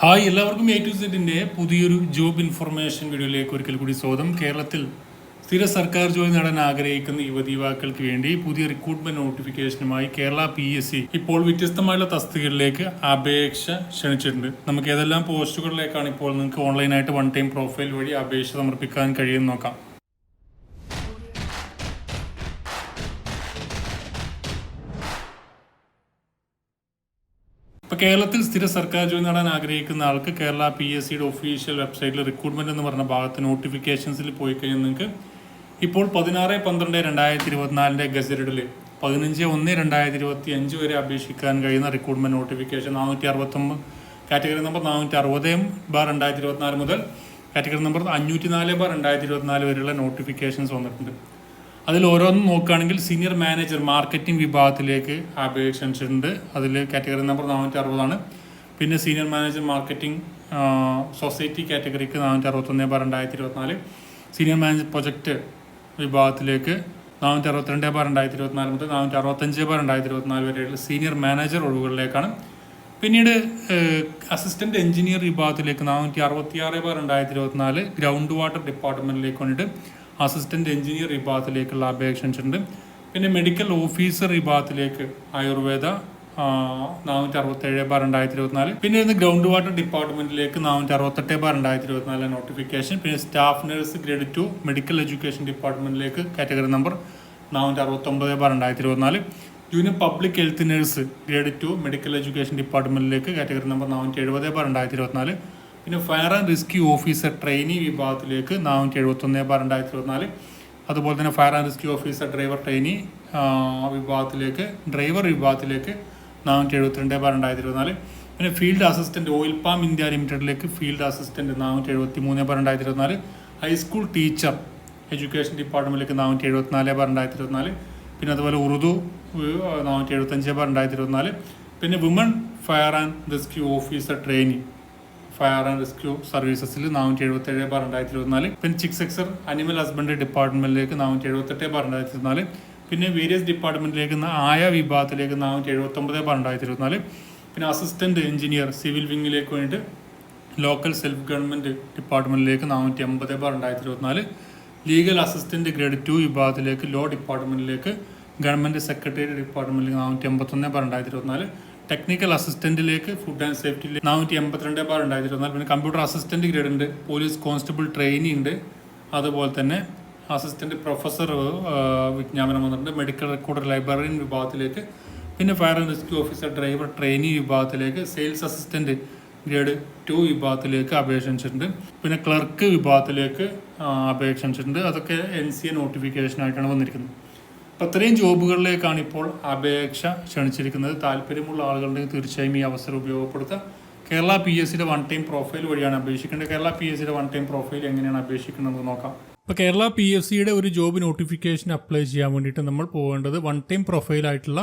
Hi എല്ലാവർക്കും A to സെറ്റിന്റെ പുതിയൊരു ജോബ് ഇൻഫർമേഷൻ വീഡിയോയിലേക്ക് ഒരിക്കൽ കൂടി സ്വാഗതം. കേരളത്തിൽ സ്ഥിര സർക്കാർ ജോലി നേടാൻ ആഗ്രഹിക്കുന്ന യുവതി യുവാക്കൾക്ക് വേണ്ടി പുതിയ റിക്രൂട്ട്മെന്റ് നോട്ടിഫിക്കേഷനുമായി കേരള പി എസ് സി ഇപ്പോൾ വ്യത്യസ്തമായുള്ള തസ്തികകളിലേക്ക് അപേക്ഷ ക്ഷണിച്ചിട്ടുണ്ട്. നമുക്ക് ഏതെല്ലാം പോസ്റ്റുകളിലേക്കാണ് ഇപ്പോൾ നിങ്ങൾക്ക് ഓൺലൈനായിട്ട് വൺ ടൈം പ്രൊഫൈൽ വഴി അപേക്ഷ സമർപ്പിക്കാൻ കഴിയുമെന്ന് നോക്കാം. ഇപ്പൊ കേരളത്തിൽ സ്ഥിര സർക്കാർ ജോലി നേടാൻ ആഗ്രഹിക്കുന്ന ആൾക്ക് കേരള പി എസ് സിയുടെ ഒഫീഷ്യൽ വെബ്സൈറ്റിൽ റിക്രൂട്ട്മെന്റ് എന്ന് പറഞ്ഞ ഭാഗത്ത് നോട്ടിഫിക്കേഷൻസിൽ പോയി കഴിഞ്ഞാൽ നിങ്ങൾക്ക് ഇപ്പോൾ പതിനാറ് പന്ത്രണ്ട് രണ്ടായിരത്തി ഇരുപത്തിനാലിന്റെ ഗസറ്റഡിൽ പതിനഞ്ച് ഒന്ന് രണ്ടായിരത്തി ഇരുപത്തി അഞ്ച് വരെ അപേക്ഷിക്കാൻ കഴിയുന്ന റിക്രൂട്ട്മെന്റ് നോട്ടിഫിക്കേഷൻ നാനൂറ്റി അറുപത്തൊമ്പത്. കാറ്റഗറി നമ്പർ നാനൂറ്റി അറുപത് ബാർ രണ്ടായിരത്തി ഇരുപത്തിനാല് മുതൽ കാറ്റഗറി നമ്പർ അഞ്ഞൂറ്റി നാല് ബാർ രണ്ടായിരത്തി ഇരുപത്തിനാല് വരെയുള്ള നോട്ടിഫിക്കേഷൻസ് വന്നിട്ടുണ്ട്. അതിൽ ഓരോന്നും നോക്കുകയാണെങ്കിൽ സീനിയർ മാനേജർ മാർക്കറ്റിംഗ് വിഭാഗത്തിലേക്ക് അപേക്ഷ ഉണ്ട് അതിൽ കാറ്റഗറി നമ്പർ നാനൂറ്റി അറുപതാണ് പിന്നെ സീനിയർ മാനേജർ മാർക്കറ്റിംഗ് സൊസൈറ്റി കാറ്റഗറിക്ക് നാനൂറ്റി അറുപത്തൊന്ന് ബാർ രണ്ടായിരത്തി ഇരുപത്തിനാല് സീനിയർ മാനേജർ പ്രൊജക്റ്റ് വിഭാഗത്തിലേക്ക് നാനൂറ്റി അറുപത്തിരണ്ട് ബാർ രണ്ടായിരത്തി ഇരുപത്തിനാല് മുതൽ നാനൂറ്റി അറുപത്തഞ്ച് ബാർ രണ്ടായിരത്തി ഇരുപത്തിനാല് വരെയുള്ള സീനിയർ മാനേജർ ഒഴിവുകളിലേക്കാണ്. പിന്നീട് അസിസ്റ്റന്റ് എഞ്ചിനീയർ വിഭാഗത്തിലേക്ക് നാനൂറ്റി അറുപത്തിയാറ് ബാർ രണ്ടായിരത്തി ഇരുപത്തിനാല് ഗ്രൗണ്ട് വാട്ടർ ഡിപ്പാർട്ട്മെന്റിലേക്ക് വേണ്ടിയിട്ട് അസിസ്റ്റന്റ് എഞ്ചിനീയർ വിഭാഗത്തിലേക്കുള്ള അപേക്ഷ ക്ഷണിച്ചിട്ടുണ്ട് പിന്നെ മെഡിക്കൽ ഓഫീസർ വിഭാഗത്തിലേക്ക് ആയുർവേദ നാനൂറ്റി അറുപത്തേഴ് ബാർ രണ്ടായിരത്തി ഇരുപത്തിനാല് പിന്നെ ഇന്ന് ഗ്രൗണ്ട് വാട്ടർ ഡിപ്പാർട്ട്മെന്റിലേക്ക് നാനൂറ്റി അറുപത്തെട്ട് ബാർ രണ്ടായിരത്തി ഇരുപത്തിനാല് നോട്ടിഫിക്കേഷൻ പിന്നെ staff nurse grade two medical education ഡിപ്പാർട്ട്മെന്റിലേക്ക് category number നാനൂറ്റി അറുപത്തൊമ്പത് ബാർ രണ്ടായിരത്തി ഇരുപത്തിനാല് junior public health nurse grade two medical education ഡിപ്പാർട്ട്മെന്റിലേക്ക് category number നാനൂറ്റി എഴുപത് ബാർ രണ്ടായിരത്തി ഇരുപത്തിനാല് പിന്നെ fire and rescue officer trainee വിഭാഗത്തിലേക്ക് നാനൂറ്റി എഴുപത്തൊന്ന് ബാർ രണ്ടായിരത്തി ഇരുപത്തിനാല് അതുപോലെ തന്നെ fire and rescue officer driver trainee വിഭാഗത്തിലേക്ക് ഡ്രൈവർ വിഭാഗത്തിലേക്ക് നാനൂറ്റി എഴുപത്തിരണ്ട് ബാർ രണ്ടായിരത്തി ഇരുപത്തിനാല് പിന്നെ field assistant oil palm India ലിമിറ്റഡിലേക്ക് ഫീൽഡ് അസിസ്റ്റന്റ് നാനൂറ്റി എഴുപത്തി മൂന്ന് ബാർ രണ്ടായിരത്തി ഇരുപത്തിനാല് ഹൈസ്കൂൾ ടീച്ചർ എഡ്യൂക്കേഷൻ ഡിപ്പാർട്ട്മെന്റിലേക്ക് നാനൂറ്റി എഴുപത്തിനാല് ബാർ രണ്ടായിരത്തി ഇരുപത്തിനാല് പിന്നെ അതുപോലെ ഉറുദു നാനൂറ്റി എഴുപത്തഞ്ച് ബാർ രണ്ടായിരത്തി ഇരുപത്തിനാല് പിന്നെ women fire and rescue officer training fire and rescue സർവീസസിൽ നാനൂറ്റി എഴുപത്തേഴ് ബാർ രണ്ടായിരത്തി ഇരുപത്തിനാല് പിന്നെ ചിക് സെക്സർ അനിമൽ ഹസ്ബൻഡറി ഡിപ്പാർട്ട്മെന്റിലേക്ക് നാനൂറ്റി എഴുപത്തെട്ട് ബാർ രണ്ടായിരത്തി ഇരുപത്തിനാല് പിന്നെ വേരിയസ് ഡിപ്പാർട്ട്മെന്റിലേക്ക് ആയ വിഭാഗത്തിലേക്ക് നാനൂറ്റി എഴുപത്തൊമ്പത് ബാർ രണ്ടായിരത്തി ഇരുപത്തിനാല് പിന്നെ അസിസ്റ്റന്റ് എഞ്ചിനീയർ സിവിൽ വിങ്ങിലേക്ക് വേണ്ടി ലോക്കൽ സെൽഫ് ഗവൺമെന്റ് ഡിപ്പാർട്ട്മെന്റിലേക്ക് നാനൂറ്റി അമ്പത് ബാർ രണ്ടായിരത്തി ഇരുപത്തിനാല് ലീഗൽ അസിസ്റ്റന്റ് ഗ്രേഡ് ടു വിഭാഗത്തിലേക്ക് ലോ ഡിപ്പാർട്ട്മെന്റിലേക്ക് ഗവൺമെന്റ് സെക്രട്ടേറിയറ്റ് ഡിപ്പാർട്ട്മെന്റിലേക്ക് നാനൂറ്റി അമ്പത്തൊന്ന് ബാർ രണ്ടായിരത്തി ഇരുപത്തിനാല് ടെക്നിക്കൽ അസിസ്റ്റന്റിലേക്ക് ഫുഡ് ആൻഡ് സേഫ്റ്റി നാനൂറ്റി എൺപത്തിരണ്ട് ബാർ ഇരുപത്തിനാല് പിന്നെ കമ്പ്യൂട്ടർ അസിസ്റ്റന്റ് ഗ്രേഡ് ഉണ്ട്. പോലീസ് കോൺസ്റ്റബിൾ ട്രെയിനി ഉണ്ട്. അതുപോലെ തന്നെ അസിസ്റ്റന്റ് പ്രൊഫസർ വിജ്ഞാപനം വന്നിട്ടുണ്ട്. മെഡിക്കൽ റെക്കോർഡ് ലൈബ്രറിയൻ വിഭാഗത്തിലേക്ക്. പിന്നെ fire and rescue officer driver trainee വിഭാഗത്തിലേക്ക്. സെയിൽസ് അസിസ്റ്റന്റ് ഗ്രേഡ് ടു വിഭാഗത്തിലേക്ക് അപേക്ഷിച്ചിട്ടുണ്ട് പിന്നെ ക്ലർക്ക് വിഭാഗത്തിലേക്ക് അപേക്ഷിച്ചിട്ടുണ്ട് അതൊക്കെ എൻ സി എ നോട്ടിഫിക്കേഷനായിട്ടാണ് വന്നിരിക്കുന്നത്. അപ്പോൾ ഇത്രയും ജോബുകളിലേക്കാണ് ഇപ്പോൾ അപേക്ഷ ക്ഷണിച്ചിരിക്കുന്നത്. താല്പര്യമുള്ള ആളുകളുണ്ടെങ്കിൽ തീർച്ചയായും ഈ അവസരം ഉപയോഗപ്പെടുത്തുക കേരള പി എസ് സിയുടെ വൺ ടൈം പ്രൊഫൈൽ വഴിയാണ് അപേക്ഷിക്കേണ്ടത്. കേരള പി എസ് സിയുടെ വൺ ടൈം പ്രൊഫൈൽ എങ്ങനെയാണ് അപേക്ഷിക്കുന്നത് നോക്കാം. ഇപ്പോൾ കേരള പി എസ് സിയുടെ ഒരു ജോബ് നോട്ടിഫിക്കേഷൻ അപ്ലൈ ചെയ്യാൻ വേണ്ടിയിട്ട് നമ്മൾ പോകേണ്ടത് വൺ ടൈം പ്രൊഫൈലായിട്ടുള്ള